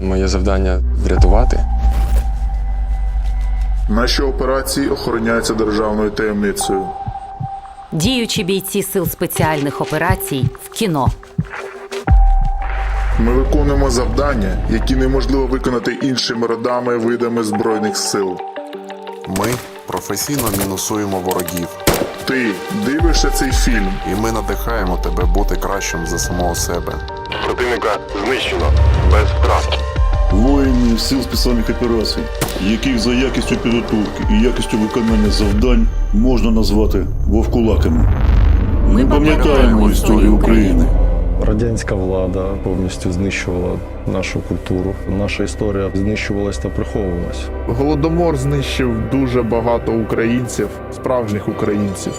Моє завдання врятувати. Наші операції охороняються державною таємницею. Діючі бійці сил спеціальних операцій в кіно. Ми виконуємо завдання, які неможливо виконати іншими родами видами збройних сил. Ми професійно мінусуємо ворогів, Ти дивишся цей фільм. і ми надихаємо тебе бути кращим за самого себе. Противника знищено без втрат. Воїнів сил спеціальних операцій, яких за якістю підготовки і якістю виконання завдань можна назвати вовкулаками. Ми пам'ятаємо історію України. Радянська влада повністю знищувала нашу культуру. Наша історія знищувалась та приховувалась. Голодомор знищив дуже багато українців, справжніх українців.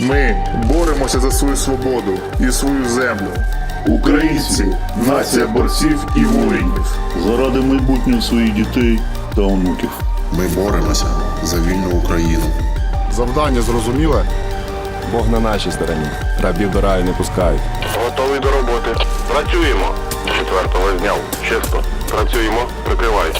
Ми боремося за свою свободу і свою землю. Українці нація борців і воїнів. Заради майбутнього своїх дітей та онуків. Ми боремося за вільну Україну. Завдання зрозуміле. Бог на нашій стороні. Рабів до раю не пускають. Готовий до роботи. Працюємо. Четвертого зняв. Чисто. Працюємо. Прикривай.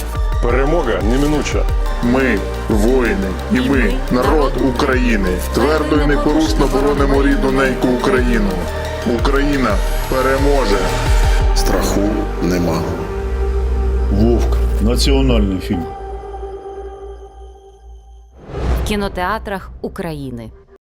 Перемога неминуча. Ми воїни, і ми народ України. Твердо і непорушно боронимо рідну неньку Україну. Україна переможе. Страху нема. Вовк національний фільм. В кінотеатрах України.